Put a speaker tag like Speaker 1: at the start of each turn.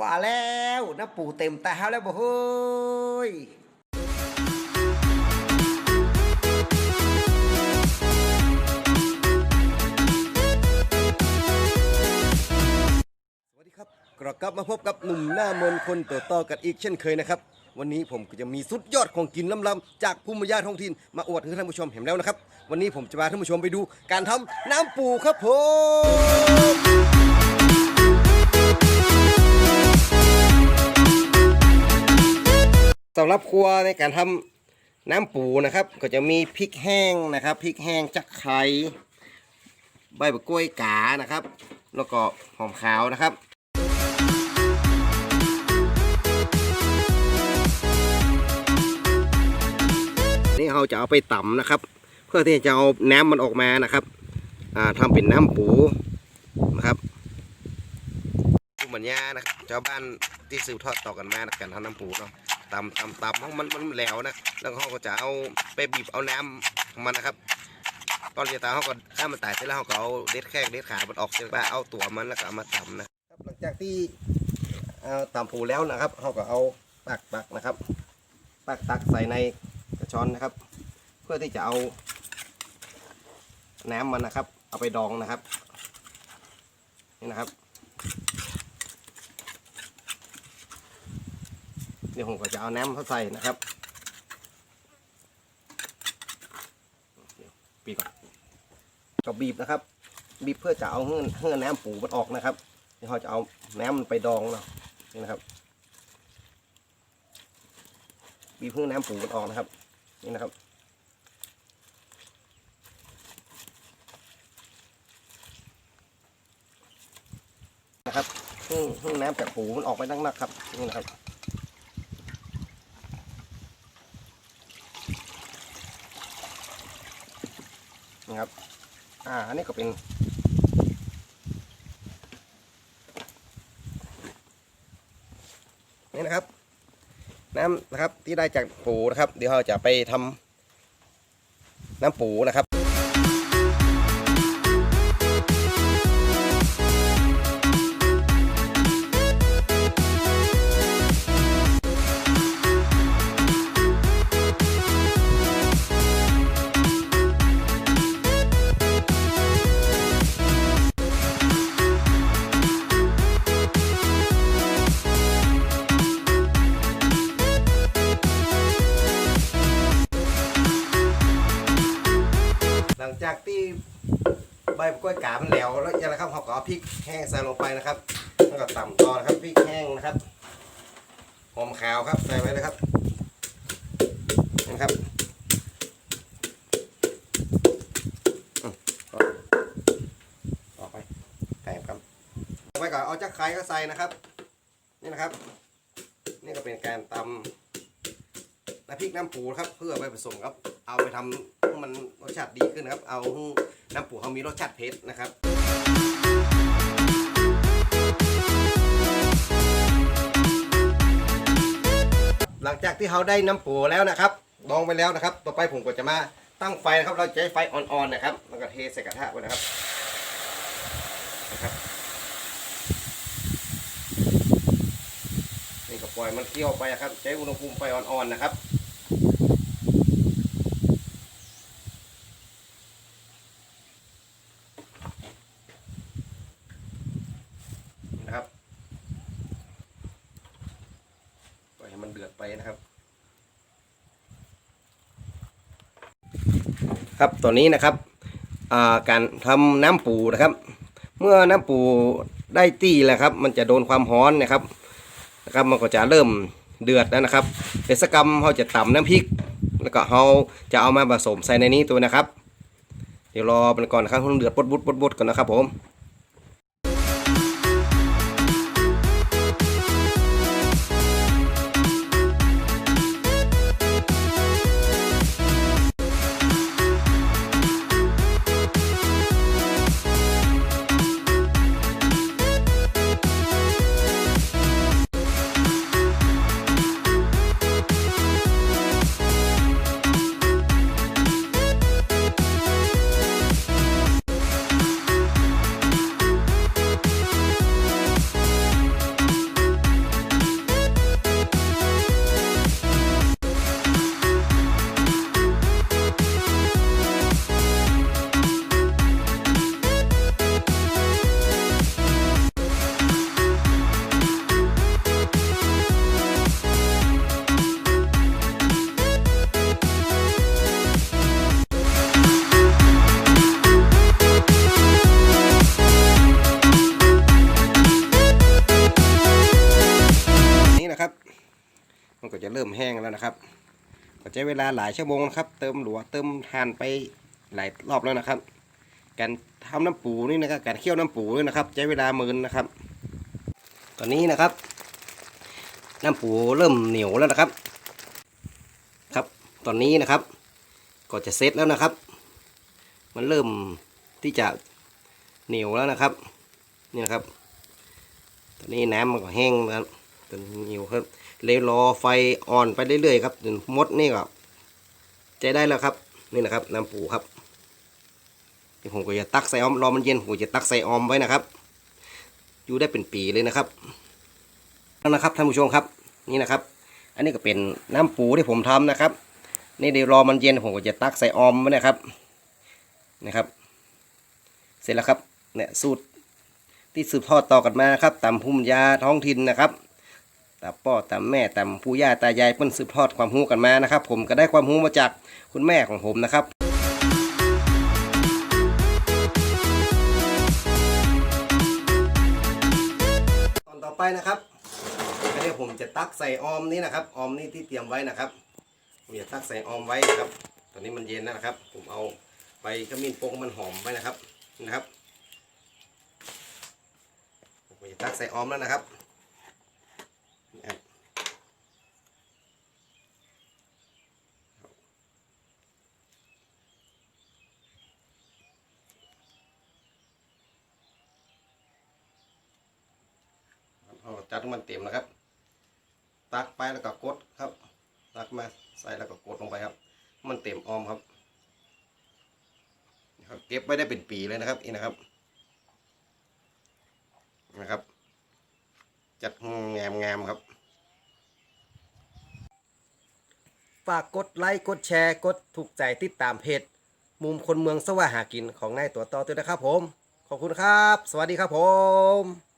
Speaker 1: ว่าแล้วน้ำปูเต็มตาแล้วบ่เฮ้ยสวัสดีครับกลับมาพบกับหนุ่มหน้ามนคนต่อต่อกันอีกเช่นเคยนะครับ วันนี้ผมก็จะมีสุดยอดของกินล้ำๆจากภูมิปัญญาท้องถิ่นมาอวดให้ท่านผู้ชมเห็นแล้วนะครับ วันนี้ผมจะพาท่านผู้ชมไปดูการทำน้ำปูครับผมำหรับครัวในการทำน้ำปูนะครับ ก็จะมีพริกแห้งนะครับพริกแห้งจักไคร้ใบมะกล้วยกานะครับ แล้วก็หอมขาวนะครับนี่เราจะเอาไปต่ำนะครับ เพื่อที่จะเอาน้ำมันออกมานะครับอ่าทำเป็นน้ำปูนะครับภูมิปัญญานะครับชาวบ้านที่สืบทอดต่อกันมานการทำน้ำปูเนาะ ตำตำตำเพราะมันมันแหลวนะแล้วเขาก็จะเอาไปบีบเอาน้ำมันนะครับ ตอนเดียตาเขาก็ถ้ามันตายเสร็จแล้วเขาก็เอาเด็ดแข้งเด็ดขามันออกเสร็จแล้วเอาตัวมันแล้วก็มาตำนะครับหลังจากที่เอาตำปูแล้วนะครับเขาก็เอาตักตักนะครับตักตักใส่ในกระชอนนะครับ เพื่อที่จะเอาน้ำมันนะครับ เอาไปดองนะครับนี่นะครับ เดี๋ยวผมก็จะเอาน้ำเขาใส่นะครับปีก่อนก็บีบนะครับ บีบเพื่อจะเอาเฮือนเฮือนน้ำปูมันออกนะครับเดี๋ยวเราจะเอาน้ำมันไปดองเนาะนี่นะครับ บีบเพื่อน้ำปูมันออกนะครับ นี่นะครับนะครับเพิ่งเพิ่งน้ำจากปูมันออกไปนักๆครับนี่นะครับ อ่า อันนี้ก็เป็น นี่นะครับ น้ำนะครับที่ได้จากปูนะครับ เดี๋ยวเราจะไปทำน้ำปูนะครับ จากที่ใบกล้วยกามันแล้วแล้วยังไงครับเขาก็เอาพริกแห้งใส่ลงไปนะครับแล้วก็ต่ำต่อนะครับพริกแห้งนะครับหอมขาวครับใส่ไว้นะครับนะครับอืมต่อต่อไปไก่ครับต่อไปก็เอาจักไข่ก็ใส่นะครับ นี่นะครับ นี่ก็เป็นการตำน้ำพริกน้ำปูครับ เพื่อไปผสมครับ เอาไปทำ มันรสชาติดีขึ้นนะครับ เอาน้ำปูเขามีรสชาติเผ็ดนะครับหลังจากที่เขาได้น้ำปูแล้วนะครับดองไปแล้วนะครับ ต่อไปผมก็จะมาตั้งไฟนะครับ เราจะใช้ไฟอ่อนๆนะครับ แล้วก็เทใส่กระทะไว้นะครับนะครับ นี่ก็ปล่อยมันเคี่ยวไปนะครับ ใช้อุณหภูมิไฟอ่อนๆนะครับปล่อยให้มัน เดือดไปนะครับ ครับตอนนี้นะครับการทำน้ำปูนะครับ เมื่อน้ำปูได้ตี้แล้วครับ มันจะโดนความร้อนนะครับนะครับ มันก็จะเริ่มเดือดแล้วนะครับเดสกรรมเขาจะต่ำน้ำพริก แล้วก็เขาจะเอามาผสมใส่ในนี้ตัวนะครับ เดี๋ยวรอมันก่อนนะครับให้มันเดือดบดบดบดบดก่อนนะครับผมันก็จะเริ่มแห้งแล้วนะครับ ก็ใช้เวลาหลายชั่วโมงนะครับ เติมหลัวเติมทานไปหลายรอบแล้วนะครับ การทำน้ำปูนี่นะครับการเคี่ยวน้ำปูนี่นะครับ ใช้เวลามื่นนะครับ ตอนนี้นะครับ น้ำปูเริ่มเหนียวแล้วนะครับ ครับ ตอนนี้นะครับ ก็จะเซตแล้วนะครับ มันเริ่มที่จะเหนียวแล้วนะครับ นี่นะครับ ตอนนี้น้ำมันก็แห้งนะครับ จนเหนียวครับเลยรอไฟอ่อนไปเรื่อยๆครับจนมดนี่ก็ใจได้แล้วครับ นี่นะครับน้ำปูครับนี่ผมก็จะตักใส่ออมรอมันเย็นผมจะตักใส่ออมไว้นะครับ อยู่ได้เป็นปีเลยนะครับแล้วนะครับท่านผู้ชมครับ นี่นะครับ อันนี้ก็เป็นน้ำปูที่ผมทำนะครับ นี่เดี๋ยวรอมันเย็นผมก็จะตักใส่ออมไว้นะครับนะครับ เสร็จแล้วครับเนี่ยสูตรที่สืบทอดต่อกันมานะครับตามภูมิยาท้องถิ่นนะครับ ตามพ่อตามแม่ตามปู่ย่าตายายเพิ่นสืบทอดความรู้กันมานะครับ ผมก็ได้ความรู้มาจากคุณแม่ของผมนะครับตอนต่อไปนะครับอันนี้ผมจะตักใส่ออมนี้นะครับออมนี่ที่เตรียมไว้นะครับผมจะตักใส่ออมไว้นะครับ ตอนนี้มันเย็นแล้วนะครับ ผมเอาไปขมิ้นโปงมันหอมไว้นะครับนะครับผมจะตักใส่ออมแล้วนะครับนี่ครับเอา จัดให้มันเต็มนะครับ ตักไปแล้วก็กดครับ ตักมาใส่แล้วก็กดลงไปครับ มันเต็มออมครับเก็บไว้ได้เป็นปีเลยนะครับนี่นะครับนะครับ จัดงามงามครับ ฝากกดไลค์กดแชร์กดถูกใจติดตามเพจมุมคนเมืองสว่าหากินของนายตัวต่อตัวนะครับผม ขอบคุณครับ สวัสดีครับผม